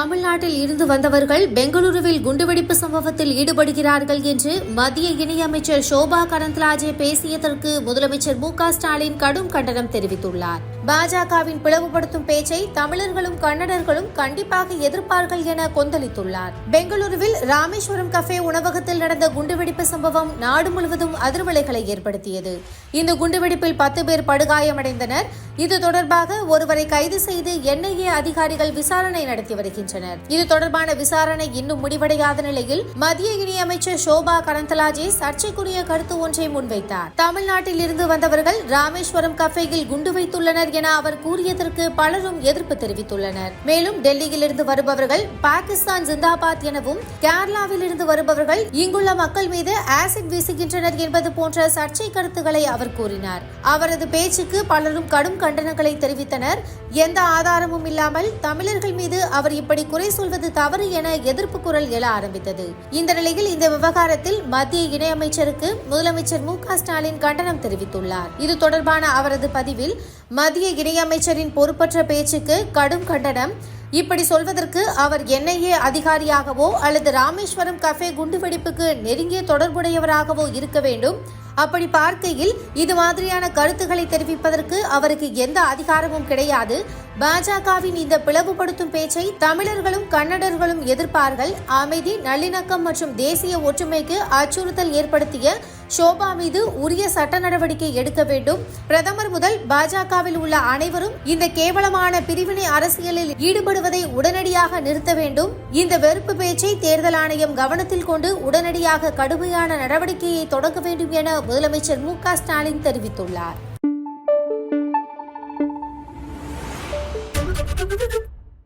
தமிழ்நாட்டில் இருந்து வந்தவர்கள் பெங்களூருவில் குண்டுவெடிப்பு சம்பவத்தில் ஈடுபடுகிறார்கள் என்று மத்திய இணையமைச்சர் சோபா கரந்த்லாஜே பேசியதற்கு முதலமைச்சர் மு ஸ்டாலின் கடும் கண்டனம் தெரிவித்துள்ளார். பாஜகவின் பிளவுபடுத்தும் பேச்சை தமிழர்களும் கன்னடர்களும் கண்டிப்பாக எதிர்ப்பார்கள் என கொந்தளித்துள்ளார். பெங்களூருவில் ராமேஸ்வரம் கஃபே உணவகத்தில் நடந்த குண்டுவெடிப்பு சம்பவம் நாடு முழுவதும் அதிர்வலைகளை ஏற்படுத்தியது. இந்த குண்டுவெடிப்பில் பத்து பேர் படுகாயமடைந்தனர். இது தொடர்பாக ஒருவரை கைது செய்து என்ஐஏ அதிகாரிகள் விசாரணை நடத்தி வருகின்றனர். இது தொடர்பான விசாரணை இன்னும் முடிவடையாத நிலையில் மத்திய இணையமைச்சர் சோபா கரந்தலாஜே சர்ச்சைக்குரிய கருத்து ஒன்றை முன்வைத்தார். தமிழ்நாட்டில் இருந்து வந்தவர்கள் ராமேஸ்வரம் கஃபேயில் குண்டு வைத்துள்ளனர் என அவர் கூறியதற்கு பலரும் எதிர்ப்பு தெரிவித்துள்ளனர். மேலும் டெல்லியிலிருந்து வருபவர்கள் பாகிஸ்தான் ஜிந்தாபாத் எனவும் கேரளாவில் இருந்து வருபவர்கள் இங்குள்ள மக்கள் மீது ஆசிட் வீசுகின்றனர் என்பது போன்ற சர்ச்சை கருத்துக்களை அவர் கூறினார். அவரது பேச்சுக்கு பலரும் கடும் கண்டனங்களை தெரிவித்தனர். எந்த ஆதாரமும் இல்லாமல் தமிழர்கள் மீது அவர் இப்படி குறை சொல்வது தவறு என எதிர்ப்பு குரல் எழ ஆரம்பித்தது. இந்த நிலையில் இந்த விவகாரத்தில் மத்திய இணையமைச்சருக்கு முதலமைச்சர் மு க ஸ்டாலின் கண்டனம் தெரிவித்துள்ளார். இது தொடர்பான அவரது பதிவில் மத்திய இணையமைச்சரின் பொறுப்பற்ற பேச்சுக்கு கடும் கண்டனம். இப்படி சொல்வதற்கு அவர் என்ஐஏ அதிகாரியாகவோ அல்லது ராமேஸ்வரம் கஃபே குண்டுவெடிப்புக்கு நெருங்கிய தொடர்புடையவராகவோ இருக்க வேண்டும். அப்படி பார்க்கையில் இது மாதிரியான கருத்துக்களை தெரிவிப்பதற்கு அவருக்கு எந்த அதிகாரமும் கிடையாது. பாஜகவின் இந்த பிளவுபடுத்தும் பேச்சை தமிழர்களும் கன்னடர்களும் எதிர்ப்பார்கள். அமைதி நல்லிணக்கம் மற்றும் தேசிய ஒற்றுமைக்கு அச்சுறுத்தல் ஏற்படுத்திய ஷோபா மீது உரிய சட்ட நடவடிக்கை எடுக்க வேண்டும். பிரதமர் முதல் பாஜகவில் உள்ள அனைவரும் இந்த கேவலமான பிரிவினை அரசியலில் ஈடுபடுவதை உடனடியாக நிறுத்த வேண்டும். இந்த வெறுப்பு பேச்சை தேர்தல் ஆணையம் கவனத்தில் கொண்டு உடனடியாக கடுமையான நடவடிக்கையை தொடங்க வேண்டும் என முதலமைச்சர் மு ஸ்டாலின் தெரிவித்துள்ளார்.